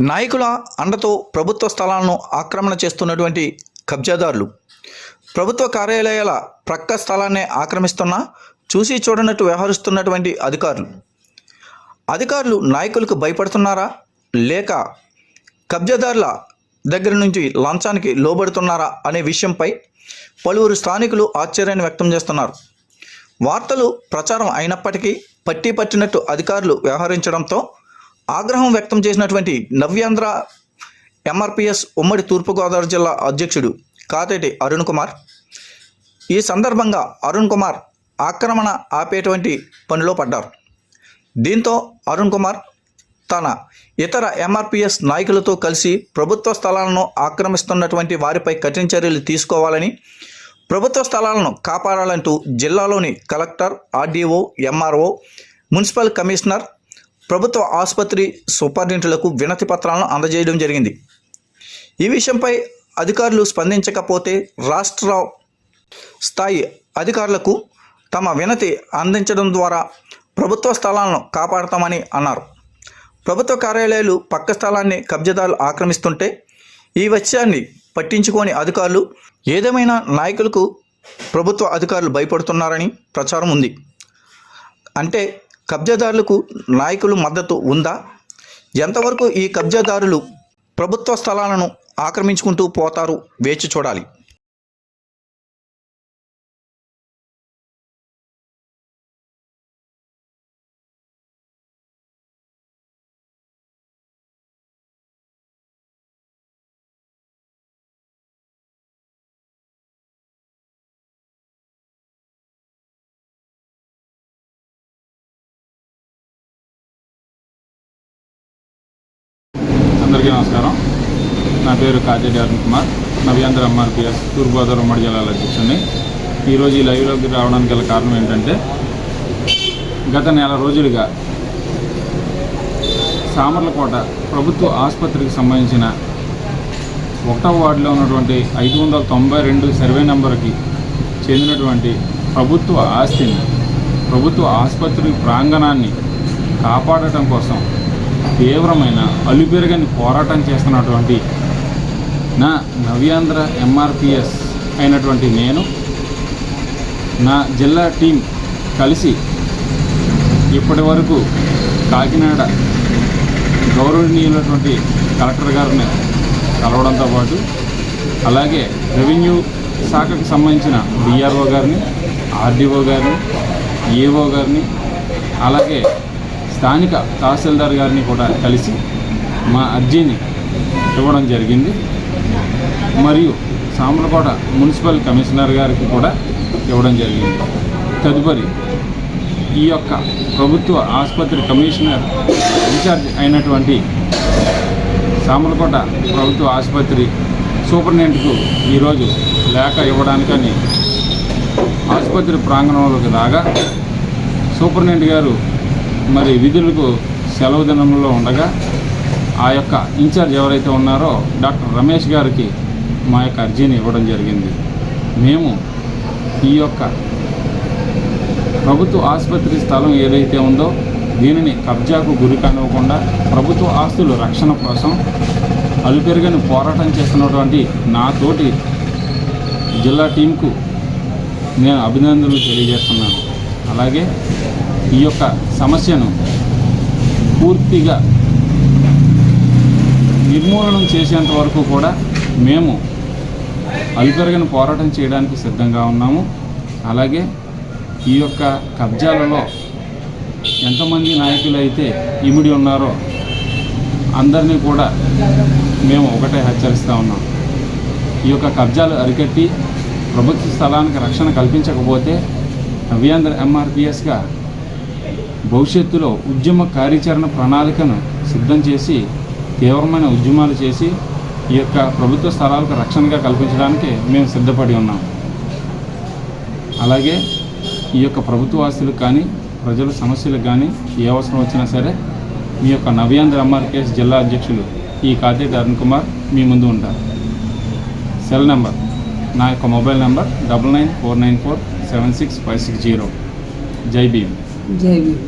నాయకుల అండతో ప్రభుత్వ స్థలాలను ఆక్రమణ చేస్తున్నటువంటి కబ్జాదారులు. ప్రభుత్వ కార్యాలయాల ప్రక్క స్థలాన్నే ఆక్రమిస్తున్నా చూసి చూడనట్టు వ్యవహరిస్తున్నటువంటి అధికారులు. అధికారులు నాయకులకు భయపడుతున్నారా? లేక కబ్జాదారుల దగ్గర నుంచి లంచానికి లోబడుతున్నారా అనే విషయంపై పలువురు స్థానికులు ఆశ్చర్యాన్ని వ్యక్తం చేస్తున్నారు. వార్తలు ప్రచారం అయినప్పటికీ పట్టి పట్టినట్టు అధికారులు వ్యవహరించడంతో ఆగ్రహం వ్యక్తం చేసినటువంటి నవ్యాంధ్ర ఎంఆర్పిఎస్ ఉమ్మడి తూర్పుగోదావరి జిల్లా అధ్యక్షుడు కాతేటి అరుణ్ కుమార్. ఈ సందర్భంగా అరుణ్ కుమార్ ఆక్రమణ ఆపేటువంటి పనిలో పడ్డారు. దీంతో అరుణ్ కుమార్ తన ఇతర ఎంఆర్పిఎస్ నాయకులతో కలిసి ప్రభుత్వ స్థలాలను ఆక్రమిస్తున్నటువంటి వారిపై కఠిన చర్యలు తీసుకోవాలని ప్రభుత్వ స్థలాలను కాపాడాలంటూ జిల్లాలోని collector RDO MRO municipal commissioner ప్రభుత్వ ఆసుపత్రి సూపరింటెండెంట్లకు వినతి పత్రాలను అందజేయడం జరిగింది. ఈ విషయంపై అధికారులు స్పందించకపోతే రాష్ట్ర స్థాయి అధికారులకు తమ వినతి అందించడం ద్వారా ప్రభుత్వ స్థలాలను కాపాడతామని అన్నారు. ప్రభుత్వ కార్యాలయాలు పక్క స్థలాన్ని కబ్జాదారులు ఆక్రమిస్తుంటే ఈ విషయాన్ని పట్టించుకోని అధికారులు ఏదేమైనా నాయకులకు ప్రభుత్వ అధికారులు భయపడుతున్నారని ప్రచారం ఉంది. అంటే కబ్జాదారులకు నాయకులు మద్దతు ఉందా? ఎంతవరకు ఈ కబ్జాదారులు ప్రభుత్వ స్థలాలను ఆక్రమించుకుంటూ పోతారు? వేచి చూడాలి. అందరికీ నమస్కారం. నా పేరు కాజేడి అరుణ్ కుమార్. నవ్యాంధ్ర ఎంఆర్పిఎస్ తూర్పుగోదావరి ఉమ్మడి జిల్లాల అధ్యక్షుడిని ఈరోజు ఈ లైవ్లోకి రావడానికి గల కారణం ఏంటంటే గత నెల రోజులుగా సామర్లకోట ప్రభుత్వ ఆసుపత్రికి సంబంధించిన ఒకటవ వార్డులో ఉన్నటువంటి ఐదు వందల తొంభై రెండు సర్వే నెంబర్కి చెందినటువంటి ప్రభుత్వ ఆస్తిని ప్రభుత్వ ఆసుపత్రి ప్రాంగణాన్ని కాపాడటం కోసం తీవ్రమైన అలుపెరగని పోరాటం చేస్తున్నటువంటి నా నవ్యాంధ్ర ఎంఆర్పిఎస్ అయినటువంటి నేను నా జిల్లా టీం కలిసి ఇప్పటి వరకు కాకినాడ గౌరవనీయులైనటువంటి కలెక్టర్ గారిని కలవడంతో పాటు అలాగే రెవెన్యూ శాఖకు సంబంధించిన డిఆర్ఓ గారిని ఆర్డీఓ గారిని ఏఓ గారిని అలాగే స్థానిక తహసీల్దార్ గారిని కూడా కలిసి మా అర్జీని ఇవ్వడం జరిగింది. మరియు సామలకోట మున్సిపల్ కమిషనర్ గారికి కూడా ఇవ్వడం జరిగింది. తదుపరి ఈ యొక్క ప్రభుత్వ ఆసుపత్రి కమిషనర్ ఇన్ఛార్జ్ అయినటువంటి సామలకోట ప్రభుత్వ ఆసుపత్రి సూపరింటెండెంట్కు ఈరోజు లేఖ ఇవ్వడానికని ఆసుపత్రి ప్రాంగణంలోకి రాగా సూపరింటెండెంట్ గారు మరి విధులకు సెలవు దినంలో ఉండగా ఆ యొక్క ఇన్ఛార్జ్ ఎవరైతే ఉన్నారో డాక్టర్ రమేష్ గారికి మా యొక్క అర్జీని ఇవ్వడం జరిగింది. మేము ఈ యొక్క ప్రభుత్వ ఆసుపత్రి స్థలం ఏదైతే ఉందో దీనిని కబ్జాకు గురి కానివ్వకుండా ప్రభుత్వ ఆస్తుల రక్షణ కోసం అలుపెరుగని పోరాటం చేస్తున్నటువంటి నా తోటి జిల్లా టీంకు నేను అభినందనలు తెలియజేస్తున్నాను. అలాగే ఈ యొక్క సమస్యను పూర్తిగా నిర్మూలనం చేసేంత వరకు కూడా మేము అలుపెరగని పోరాటం చేయడానికి సిద్ధంగా ఉన్నాము. అలాగే ఈ యొక్క కబ్జాలలో ఎంతమంది నాయకులు అయితే ఇమిడి ఉన్నారో అందరినీ కూడా మేము ఒకటే హెచ్చరిస్తూ ఉన్నాం. ఈ యొక్క కబ్జాలు అరికట్టి ప్రభుత్వ స్థలానికి రక్షణ కల్పించకపోతే నవ్యాంధ్ర ఎంఆర్పిఎస్గా భవిష్యత్తులో ఉద్యమ కార్యాచరణ ప్రణాళికను సిద్ధం చేసి తీవ్రమైన ఉద్యమాలు చేసి ఈ యొక్క ప్రభుత్వ స్థలాలకు రక్షణగా కల్పించడానికి మేము సిద్ధపడి ఉన్నాం. అలాగే ఈ యొక్క ప్రభుత్వ ఆస్తులకు కానీ ప్రజల సమస్యలకు కానీ ఏ అవసరం వచ్చినా సరే మీ యొక్క నవ్యాంధ్ర ఎంఆర్కేఎస్ జిల్లా అధ్యక్షులు ఈ కాతేటి అరుణ్ కుమార్ మీ ముందు ఉంటారు. సెల్ నెంబర్ నా యొక్క mobile number double nine four nine four seven six five six zero. జై భీమ్. జై భీమ్.